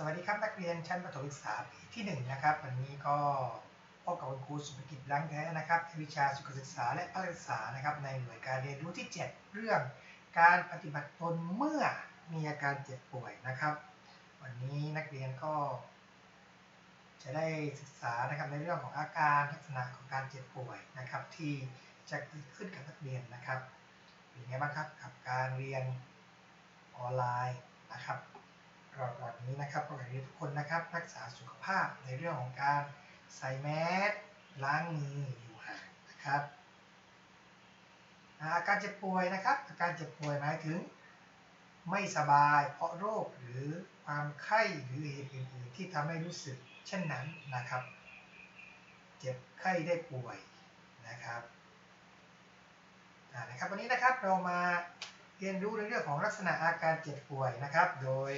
สวัสดีครับนักเรียนชั้นประถมศึกษาปีที่หนึ่งนะครับ วันนี้ก็พบกับคุณครูสุภกิจล้างแท้นะครับวิชาสุขศึกษาและพละศึกษานะครับ ในหน่วยการเรียนรู้ที่ 7 เรื่องการปฏิบัติตนเมื่อมีอาการเจ็บป่วยนะครับ วันนี้นักเรียนก็ จะได้ศึกษานะครับในเรื่องของอาการลักษณะของการเจ็บป่วยนะครับ ที่จะเกิดขึ้นกับนักเรียนนะครับเป็นไงบ้างครับกับการเรียนออนไลน์นะครับ รอบวันนี้นะครับก็อยากให้ทุกคนนะครับรักษาสุขภาพในเรื่องของการใส่แมสล้างมืออยู่ห่างนะครับอาการเจ็บป่วยนะครับอาการเจ็บป่วยหมายถึง ไม่สบาย เพราะโรคหรือความไข้หรือเหตุอื่นๆที่ทำให้รู้สึกเช่นนั้นนะครับ เจ็บไข้ได้ป่วยนะครับนะครับวันนี้นะครับเรามา เรียนรู้ในเรื่องของลักษณะอาการเจ็บป่วยนะครับ โดย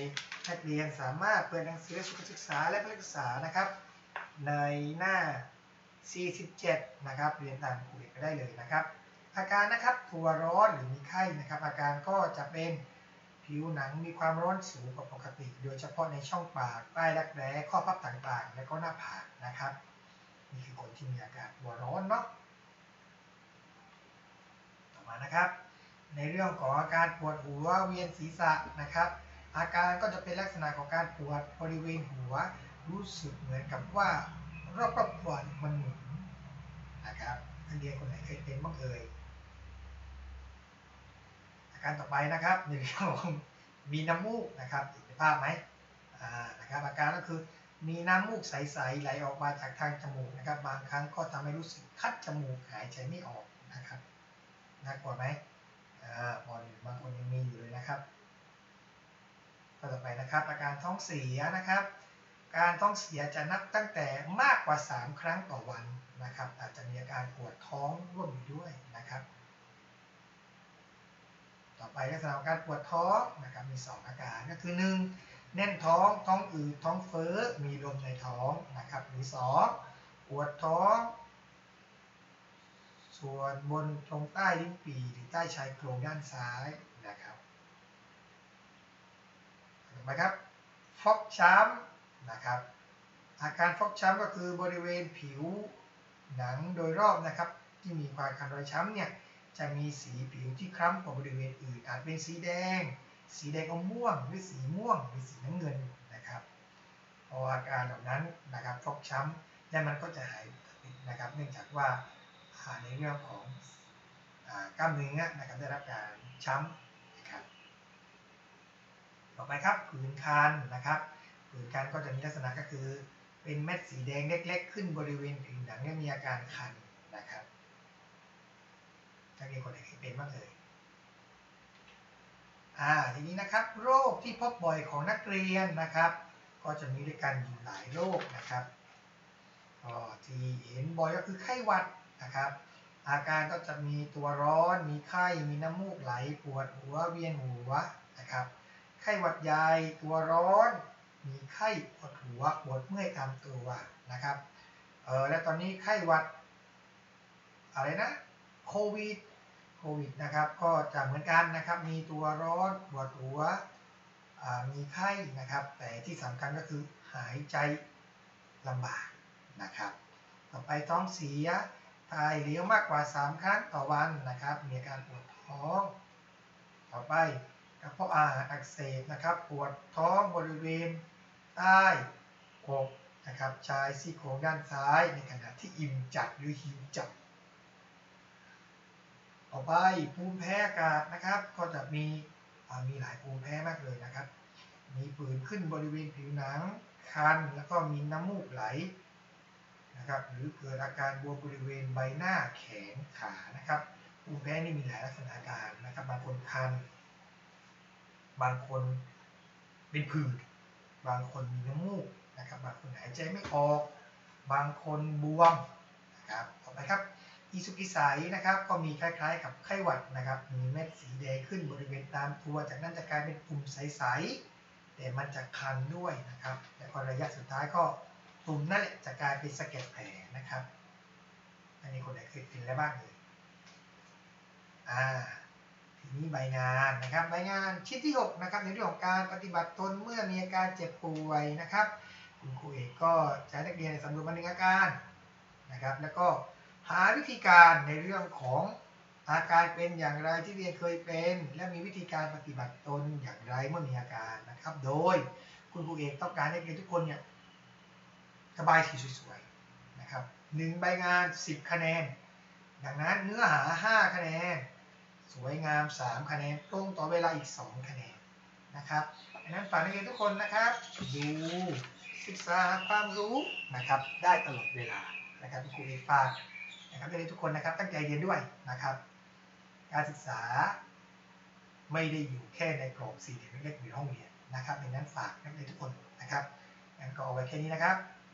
นักเรียนสามารถเปิดหนังสือสุขศึกษาและพลศึกษานะครับ ในหน้า 47 นะครับ เรียนตามครูเอกก็ได้เลยนะครับ อาการนะครับตัวร้อนหรือมีไข้นะครับ อาการก็จะเป็นผิวหนังมีความร้อนสูงกว่าปกติ โดยเฉพาะในช่องปากใต้รักแร้ข้อพับต่างๆ และก็หน้าผากนะครับนี่คือคนที่มีอาการตัวร้อนเนาะต่อมานะครับ ในเรื่องของอาการปวดหัวเวียนศีรษะนะครับ อาการก็จะเป็นลักษณะของการปวดบริเวณหัว รู้สึกเหมือนกับว่ารอบๆตัวมันหมุนนะครับนักเรียนคนไหนเคยเป็นบ้างเอ่ยอาการต่อไปนะครับในเรื่องของมีน้ำมูกนะครับเห็นภาพไหมนะครับอาการก็คือมีน้ำมูกใสๆไหลออกมาจากทางจมูกนะครับ บางครั้งก็ทำให้รู้สึกคัดจมูกหายใจไม่ออกนะครับน่ากลัวไหม พอบางคนยังมีอยู่เลยนะครับก็ต่อไปนะครับอาการท้องเสียนะครับ การท้องเสียจะนับตั้งแต่มากกว่า 3 ครั้งต่อวันนะครับ อาจจะมีอาการปวดท้องร่วมอยู่ด้วยนะครับ ต่อไปลักษณะของการปวดท้องนะครับมี 2 อาการก็คือ 1. แน่นท้องท้องอืดท้องเฟ้อมีลมในท้องนะครับ หรือ 2. ปวดท้อง ส่วนบนตรงใต้ลิ้นปีหรือใต้ชายโครงด้านซ้ายนะครับต่อไปครับ ฟกช้ำนะครับ อาการฟกช้ำก็คือบริเวณผิวหนังโดยรอบนะครับ ที่มีความคันรอยช้ำเนี่ยจะมีสีผิวที่คล้ำกว่าบริเวณอื่น อาจเป็นสีแดง สีแดงอมม่วง หรือสีม่วง หรือสีน้ำเงินนะครับพออาการเหล่านั้นนะครับฟกช้ำและมันก็จะหายนะครับ เนื่องจากว่า ในเรื่องของอกล้ามเนื้อนะครับได้รับการช้ำนะครับต่อไปครับผื่นคันนะครับผื่นคันก็จะมีลักษณะก็คือ เป็นเม็ดสีแดงเล็ก ๆ ขึ้นบริเวณผิวหนังและมีอาการคันนะครับนักเรียนคนไหนเคยเป็นบ้างเอ่ยอ่าทีนี้นะครับโรคที่พบบ่อยของนักเรียนนะครับ ก็จะมีด้วยกันอยู่หลายโรคนะครับก็ที่เห็นบ่อยก็คือไข้หวัด นะครับ อาการก็จะมีตัวร้อน มีไข้ มีน้ำมูกไหล ปวดหัว เวียนหัวนะครับ ไข้หวัดใหญ่ ตัวร้อน มีไข้ปวดหัว ปวดเมื่อยตามตัวนะครับ เออและตอนนี้ไข้หวัดอะไรนะโควิดโควิดนะครับ ก็จะเหมือนกันนะครับ มีตัวร้อน ปวดหัว มีไข้นะครับ แต่ที่สำคัญก็คือหายใจลำบากนะครับ ต่อไปท้องเสีย ถ่ายเหลวมากกว่า 3 ครั้งต่อวันนะครับ มีอาการปวดท้อง ต่อไปกระเพาะอาหารอักเสบนะครับ ปวดท้องบริเวณใต้อกนะครับชายซี่โครงด้านซ้ายในขณะที่อิ่มจัดหรือหิวจัด ต่อไปภูมิแพ้อากาศนะครับ ก็จะมีมีหลายภูมิแพ้มากเลยนะครับ มีผื่นขึ้นบริเวณผิวหนัง คัน แล้วก็มีน้ำมูกไหล นะครับหรือเกิดอาการบวมบริเวณใบหน้าแขนขานะครับภูมิแพ้นี่มีหลายลักษณะาการนะครับ บางคนคัน บางคนเป็นผื่นบางคนมีน้ำมูกนะครับ บางคนหายใจไม่ออก บางคนบวมนะครับต่อไปครับอีสุกิไสนะครับ ก็มีคล้ายๆ กับไข้หวัดนะครับ มีเม็ดสีแดงขึ้นบริเวณตามตัว จากนั้นจะกลายเป็นปุ่มใสๆแต่มันจะคันด้วยนะครับ และพอระยะสุดท้ายก็ ตุ่มนั่นแหละจะกลายเป็นสะเก็ดแผลนะครับ อันนี้คนไหนเคยกินแล้วบ้างเลยอ่าทีนี้ใบงานนะครับใบงานชิ้นที่ 6 นะครับ ในเรื่องของการปฏิบัติตนเมื่อมีอาการเจ็บป่วยนะครับ คุณครูเอกก็ให้นักเรียนสำรวจมาหนึ่งอาการนะครับ แล้วก็หาวิธีการในเรื่องของอาการเป็นอย่างไรที่เรียนเคยเป็น และมีวิธีการปฏิบัติตนอย่างไรเมื่อมีอาการนะครับ โดยคุณครูเอกต้องการให้นักเรียนทุกคนเนี่ย ระบายสีสวยๆนะครับหนึ่งใบงาน 10 คะแนน ดังนั้นเนื้อหา 5 คะแนน สวยงาม 3 คะแนนตรงต่อเวลาอีก 2 คะแนนนะครับดังนั้นฝากนักเรียนทุกคนนะครับ ดูศึกษาความรู้นะครับได้ตลอดเวลานะครับครูเอกฝากนะครับนักเรียนทุกคนนะครับตั้งใจเรียนด้วยนะครับ การศึกษาไม่ได้อยู่แค่ในกรอบสี่เหลี่ยมเล็กๆในห้องเรียนนะครับดังนั้นฝากนักเรียนทุกคนนะครับงั้นก็เอาไว้แค่นี้นะครับ